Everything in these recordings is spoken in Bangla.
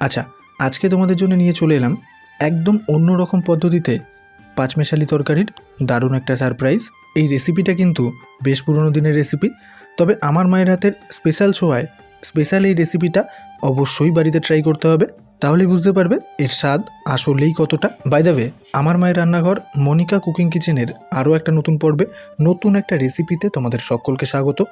আচ্ছা আজকে তোমাদের জন্য নিয়ে চলে এলাম একদম অন্য রকম পদ্ধতিতে পাঁচমেশালি তরকারির দারুণ একটা সারপ্রাইজ এই রেসিপিটা কিন্তু বেশ পুরনো দিনের রেসিপি তবে আমার মায়ের হাতের স্পেশাল ছোঁয়ায় স্পেশাল এই রেসিপিটা অবশ্যই বাড়িতে ট্রাই করতে হবে। তাহলে বুঝতে পারবে এর স্বাদ আসলেই কতটা। বাই দ্য আমার মায়ের রান্নাঘর মনিকা কুকিং কিচেনের আরও একটা নতুন পর্বে নতুন একটা রেসিপিতে তোমাদের সকলকে স্বাগত।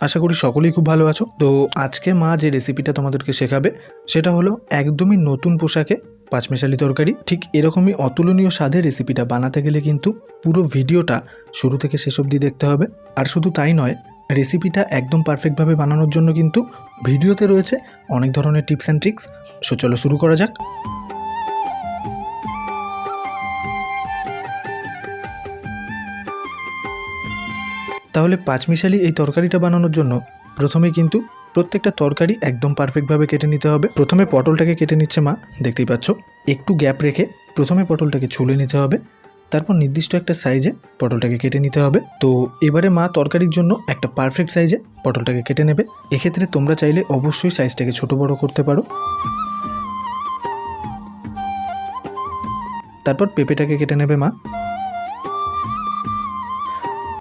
আশা করি সকলেই খুব ভালো আছো। তো আজকে মা যে রেসিপিটা তোমাদেরকে শেখাবে, সেটা হলো একদমই নতুন পোশাকে পাঁচমেশালি তরকারি। ঠিক এরকমই অতুলনীয় স্বাদের রেসিপিটা বানাতে গেলে কিন্তু পুরো ভিডিওটা শুরু থেকে শেষ অবধি দেখতে হবে। আর শুধু তাই নয় রেসিপিটা একদম পারফেক্টভাবে বানানোর জন্য কিন্তু ভিডিওতে রয়েছে অনেক ধরনের টিপস অ্যান্ড ট্রিক্স সো চলো শুরু করা যাক। তাহলে পাঁচমিশালি এই তরকারিটা বানানোর জন্য প্রথমে কিন্তু প্রত্যেকটা তরকারি একদম পারফেক্টভাবে কেটে নিতে হবে। প্রথমে পটলটাকে কেটে নিচ্ছে মা, দেখতেই পাচ্ছ? একটু গ্যাপ রেখে প্রথমে পটলটাকে ছুলে নিতে হবে। তারপর নির্দিষ্ট একটা সাইজে পটলটাকে কেটে নিতে হবে। তো এবারে মা তরকারির জন্য একটা পারফেক্ট সাইজে পটলটাকে কেটে নেবে। এক্ষেত্রে তোমরা চাইলে অবশ্যই সাইজটাকে ছোট বড় করতে পারো। তারপর পেঁপেটাকে কেটে নেবে মা।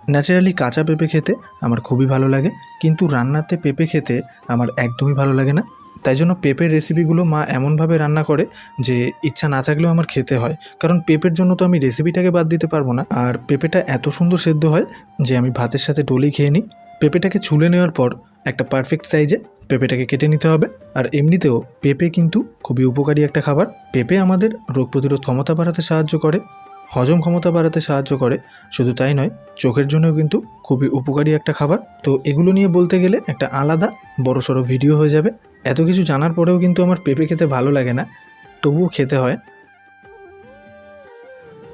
ন্যাচারালি কাঁচা পেঁপে খেতে আমার খুবই ভালো লাগে, কিন্তু রান্নাতে পেঁপে খেতে আমার একদমই ভালো লাগে না। তাই জন্য পেঁপের রেসিপিগুলো মা এমনভাবে রান্না করে যে ইচ্ছা না থাকলেও আমার খেতে হয়। কারণ পেঁপের জন্য তো আমি রেসিপিটাকে বাদ দিতে পারব না। আর পেঁপেটা এত সুন্দর সেদ্ধ হয় যে আমি ভাতের সাথে ডলি খেয়ে নিই। পেঁপেটাকে ছুলে নেওয়ার পর একটা পারফেক্ট সাইজে পেঁপেটাকে কেটে নিতে হবে। আর এমনিতেও পেঁপে কিন্তু খুবই উপকারী একটা খাবার। পেঁপে আমাদের রোগ প্রতিরোধ ক্ষমতা বাড়াতে সাহায্য করে। হজম ক্ষমতা বাড়াতে সাহায্য করে। শুধু তাই নয়, চোখের জন্য কিন্তু খুবই উপকারী একটা খাবার। তো এগুলো নিয়ে বলতে গেলে একটা আলাদা বড় সড়ো ভিডিও হয়ে যাবে। এত কিছু জানার পরেও কিন্তু আমার পেঁপে খেতে ভালো লাগে না। তবুও খেতে হয়।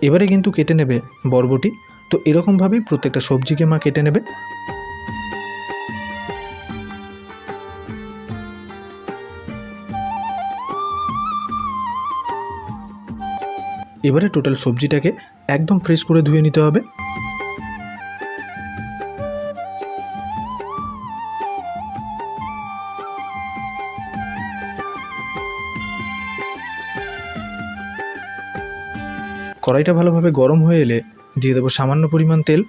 এবারে কিন্তু কেটে নেবে বরবটি। তো এরকমভাবেই প্রত্যেকটা সবজিকে মা কেটে নেবে। এবারে টোটাল সবজিটাকে একদম ফ্রেশ করে ধুয়ে নিতে হবে। কড়াইটা ভালোভাবে গরম হয়ে এলে দিয়ে দেবো সামান্য পরিমাণ তেল।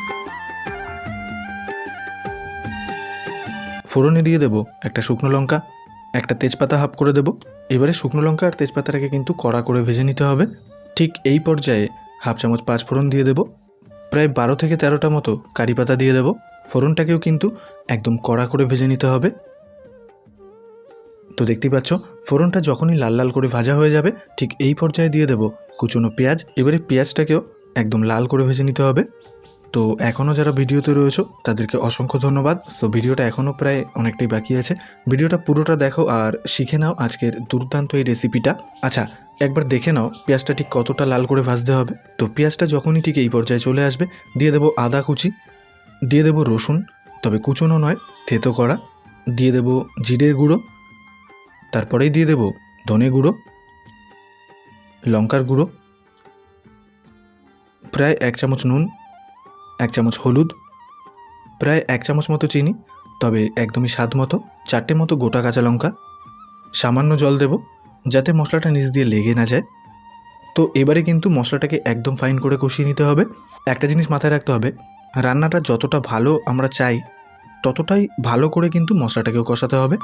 ফোড়নে দিয়ে দেবো একটা শুকনো লঙ্কা, একটা তেজপাতা হাফ করে দেবো। এবারে শুকনো লঙ্কা আর তেজপাতাটাকে কিন্তু কড়া করে ভেজে নিতে হবে। ঠিক এই পর্যায়ে হাফ চামচ পাঁচ ফোড়ন দিয়ে দেব। প্রায় বারো থেকে তেরোটা মতো কারি পাতা দিয়ে দেব। ফোড়নটাকেও কিন্তু একদম কড়া করে ভেজে নিতে হবে। তো দেখতেই পাচ্ছ, ফোড়নটা যখনই লাল লাল করে ভাজা হয়ে যাবে, ঠিক এই পর্যায়ে দিয়ে দেব কুচনো পেঁয়াজ। এবারে পেঁয়াজটাকেও একদম লাল করে ভেজে নিতে হবে। তো এখনও যারা ভিডিওতে রয়েছো, তাদেরকে অসংখ্য ধন্যবাদ। তো ভিডিওটা এখনও প্রায় অনেকটাই বাকি আছে। ভিডিওটা পুরোটা দেখো আর শিখে নাও আজকের দুর্দান্ত এই রেসিপিটা আচ্ছা একবার দেখে নাও পেঁয়াজটা ঠিক কতটা লাল করে ভাজতে হবে। তো পেঁয়াজটা যখনই ঠিক এই পর্যায়ে চলে আসবে, দিয়ে দেবো আদা কুচি, দিয়ে দেবো রসুন, তবে কুচনো নয়, থেতো করা। দিয়ে দেবো জিরের গুঁড়ো, তারপরেই দিয়ে দেবো ধনে গুঁড়ো, লঙ্কার গুঁড়ো, প্রায় এক চামচ নুন এক চামচ হলুদ, প্রায় এক চামচ মতো চিনি, তবে একদমই স্বাদ মতো, চারটে মতো গোটা কাঁচা লঙ্কা। সামান্য জল দেব, যাতে মশলাটা নিচ দিয়ে লেগে না যায়। তো এবারে কিন্তু মশলাটাকে একদম ফাইন করে কষিয়ে নিতে হবে। একটা জিনিস মাথায় রাখতে হবে, রান্নাটা যতটা ভালো আমরা চাই, ততটাই ভালো করে কিন্তু মশলাটাকেও কষাতে হবে।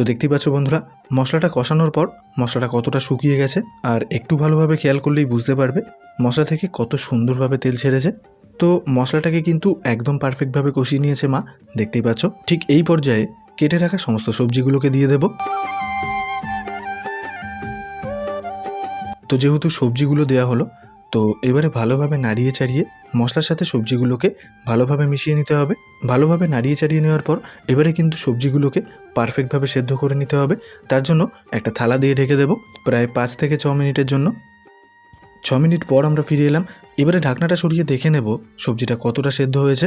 তো দেখতেই পাচ্ছ বন্ধুরা, মশলাটা কষানোর পর মশলাটা কতটা শুকিয়ে গেছে আর একটু ভালোভাবে খেয়াল করলেই বুঝতে পারবে মশলা থেকে কত সুন্দরভাবে তেল ছেড়েছে। তো মশলাটাকে কিন্তু একদম পারফেক্টভাবে কষিয়ে নিয়েছে মা, দেখতেই পাচ্ছ। ঠিক এই পর্যায়ে কেটে রাখা সমস্ত সবজিগুলোকে দিয়ে দেব। তো যেহেতু সবজিগুলো দেওয়া হলো তো এবারে ভালোভাবে নাড়িয়ে চাড়িয়ে মশলার সাথে সবজিগুলোকে ভালোভাবে মিশিয়ে নিতে হবে। ভালোভাবে নাড়িয়ে চাড়িয়ে নেওয়ার পর এবারে কিন্তু সবজিগুলোকে পারফেক্টভাবে সেদ্ধ করে নিতে হবে। তার জন্য একটা থালা দিয়ে ঢেকে দেব প্রায় পাঁচ থেকে ছ মিনিটের জন্য। ছ মিনিট পর আমরা ফিরে এলাম। এবারে ঢাকনাটা সরিয়ে দেখে নেব সবজিটা কতটা সেদ্ধ হয়েছে।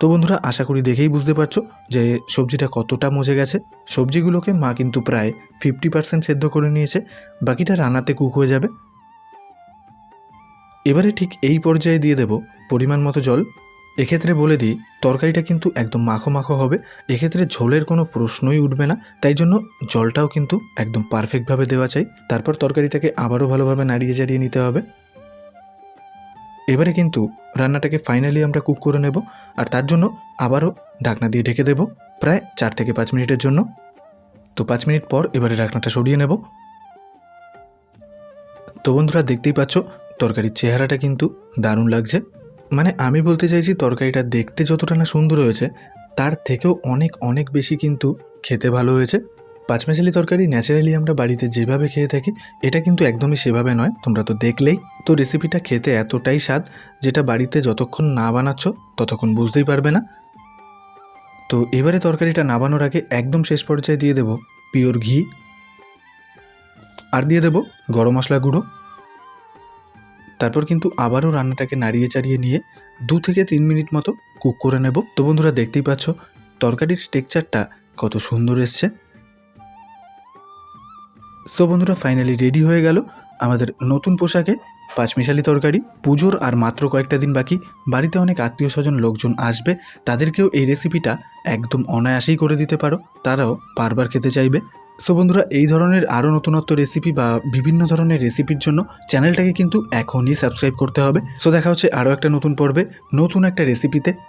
তো বন্ধুরা, আশা করি দেখেই বুঝতে পারছ যে সবজিটা কতটা মজে গেছে। সবজিগুলোকে মা কিন্তু প্রায় ফিফটি পার্সেন্ট সেদ্ধ করে নিয়েছে, বাকিটা রান্নাতে কুক হয়ে যাবে। এবারে ঠিক এই পর্যায়ে দিয়ে দেব পরিমাণ মতো জল। এক্ষেত্রে বলে দিই, তরকারিটা কিন্তু একদম মাখো মাখো হবে। এক্ষেত্রে ঝোলের কোনো প্রশ্নই উঠবে না, তাই জন্য জলটাও কিন্তু একদম পারফেক্টভাবে দেওয়া চাই। তারপর তরকারিটাকে আবারও ভালোভাবে নাড়িয়ে চাড়িয়ে নিতে হবে। এবারে কিন্তু রান্নাটাকে ফাইনালি আমরা কুক করে নেব আর তার জন্য আবারও ঢাকনা দিয়ে ঢেকে দেব প্রায় চার থেকে পাঁচ মিনিটের জন্য। তো পাঁচ মিনিট পর এবারে ঢাকনাটা সরিয়ে নেব। তো বন্ধুরা দেখতেই পাচ্ছ, তরকারির চেহারাটা কিন্তু দারুণ লাগছে। মানে আমি বলতে চাইছি তরকারিটা দেখতে যতটা না সুন্দর হয়েছে, তার থেকেও অনেক অনেক বেশি কিন্তু খেতে ভালো হয়েছে। পাঁচমেশালি তরকারি ন্যাচারালি আমরা বাড়িতে যেভাবে খেয়ে থাকি, এটা কিন্তু একদমই সেভাবে নয়। তোমরা তো দেখলেই। তো রেসিপিটা খেতে এতটাই স্বাদ, যেটা বাড়িতে যতক্ষণ না বানাচ্ছ, ততক্ষণ বুঝতেই পারবে না। তো এবারে তরকারিটা নাবানোর আগে একদম শেষ পর্যায়ে দিয়ে দেব পিওর ঘি। আর দিয়ে দেব গরম মশলা গুঁড়ো। তারপর কিন্তু আবারও রান্নাটাকে নাড়িয়ে চাড়িয়ে নিয়ে দু থেকে তিন মিনিট মতো কুক করে নেব। তো বন্ধুরা দেখতেই পাচ্ছ, তরকারির টেক্সচারটা কত সুন্দর এসছে। সো বন্ধুরা ফাইনালি রেডি হয়ে গেল আমাদের নতুন পোশাকে পাঁচমিশালি তরকারি। পুজোর আর মাত্র কয়েকটা দিন বাকি, বাড়িতে অনেক আত্মীয় স্বজন লোকজন আসবে, তাদেরকেও এই রেসিপিটা একদম অনায়াসেই করে দিতে পারো, তারাও বারবার খেতে চাইবে। সো বন্ধুরা, এই ধরনের আরও নতুনত্ব রেসিপি বা বিভিন্ন ধরনের রেসিপির জন্য চ্যানেলটাকে কিন্তু এখনই সাবস্ক্রাইব করতে হবে। সো দেখা হচ্ছে আরও একটা নতুন পর্বে, নতুন একটা রেসিপিতে